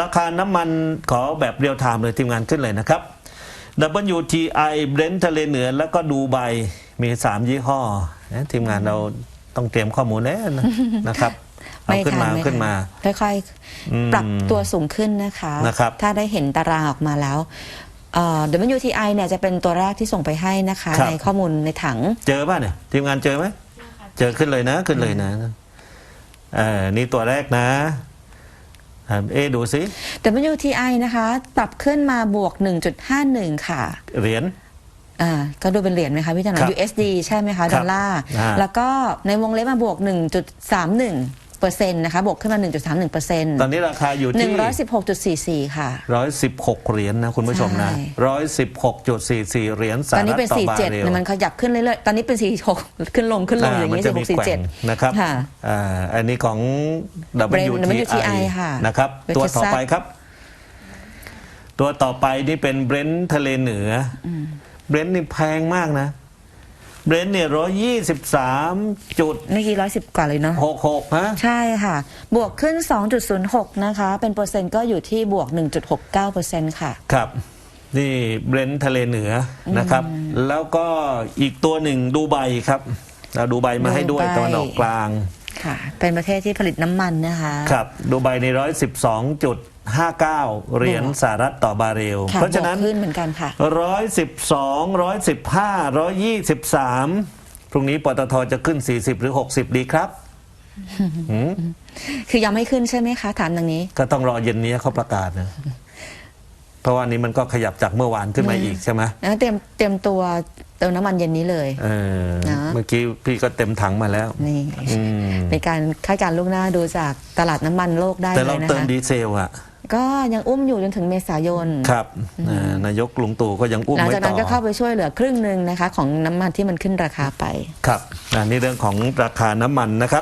ราคาน้ำมันขอแบบเรียลไทม์เลยทีมงานขึ้นเลยนะครับ WTI เบรนท์ทะเลเหนือแล้วก็ดูไบมี 3 ยี่ห้อนะทีมงานเราต้องเตรียมข้อมูลแล้วนะนะครับเอาขึ้นมาไทัเอาขึ้นมาไค่อยอืมๆปรับตัวสูงขึ้นนะคะนะครับถ้าได้เห็นตารางออกมาแล้วเอ่อ WTI เนี่ยจะเป็นตัวแรกที่ส่งไปให้นะคะครับในข้อมูลในถัง เจอป่ะเนี่ย ทีมงานเจอไหม เจอขึ้นเลยนะขึ้นเลยนะเออนี่ตัวแรกนะ อ่าเอะดูสิ WTI นะคะ ปรับขึ้นมาบวก 1.51 ค่ะ เหรียญอ่าก็ดูเป็นเหรียญไหมคะพี่จันทครับร์ USD ใช่ไหมครัคะบดอลลาร์อ่าแล้วก็ในวงเล็บมาบวก 1.31 เปอร์เซ็นต์นะคะ บวกขึ้นมา 1.31เปอร์เซ็นต์ตอนนี้ราคาอยู่ที่116.44 ค่ะร้อยสิบหกเหรียญนะคุณผู้ชมนะใช่ร้อยสิบหกจุดสี่สี่เหรียญสหตอนนี้รัฐเป็น ต่อบาเร47ลเนี่ยมันขยับขึ้นเรื่อยๆ ตอนนี้เป็น 46 ขึ้นลงขึ้นลงอย่างมันี้จะมี46แกว่ง47 นะครับค่ะอ่าอันนี้ของ Brent WTI WTI ค่ะนะครับ West ตัวต่อ Texas ไปครับ ตัวต่อไปนี่เป็นเบรนท์ทะเลเหนืออเบรนท์นี่แพงมากนะ เบรนท์เนี่ยร้อยยี่สิบสามจุดเมื่อกี้110กว่าเลยเนาะหกหกฮะใช่ค่ะ บวกขึ้น 2.06 นะคะ เป็นเปอร์เซ็นต์ก็อยู่ที่บวก 1.69เปอร์เซ็นต์ค่ะ ครับ นี่เบรนท์ทะเลเหนือนะครับ แล้วก็อีกตัวหนึ่งดูไบครับเราดูไบมาให้ด้วยดูไบตะวันออกกลางค่ะ เป็นประเทศที่ผลิตน้ำมันนะคะ ครับ ดูไบในร้อยสิบสองจุดห้าเก้าเหรียญสหรัฐต่อบาร์เรล ค่ะเพราะฉะนั้น บวกขึ้นเหมือนกันค่ะร้อยสิบสองร้อยสิบห้าร้อยยี่สิบสามพรุ่งนี้ปตทจะขึ้นสี่สิบหรือหกสิบดีครับหืมคือยังไม่ขึ้นใช่ไหมคะถามดังนี้ ก็ต้องรอเย็นนี้เขาประกาศนะ เพราะว่านี้มันก็ขยับจากเมื่อวานขึ้นมาอีกใช่ไหมแล้วเตรียมเตรียมตัวเติมน้ำมันเย็นนี้เลย เออนะ เมื่อกี้พี่ก็เต็มถังมาแล้ว นี่อืม เป็นการคาดการณ์ล่วงหน้าดูจากตลาดน้ำมันโลกได้แต่เลเรายนะเติมคะ ดีเซลอะ ก็ยังอุ้มอยู่จนถึงเมษายนครับอ่านายกลุงตู่ก็ยังอุ้มหลังไว้จากต่นั้นก็เข้าอไปช่วยเหลือครึ่งหนึ่งนะคะ ของน้ำมันที่มันขึ้นราคาไป ครับอันนี้เรื่องของราคาน้ำมันนะครับ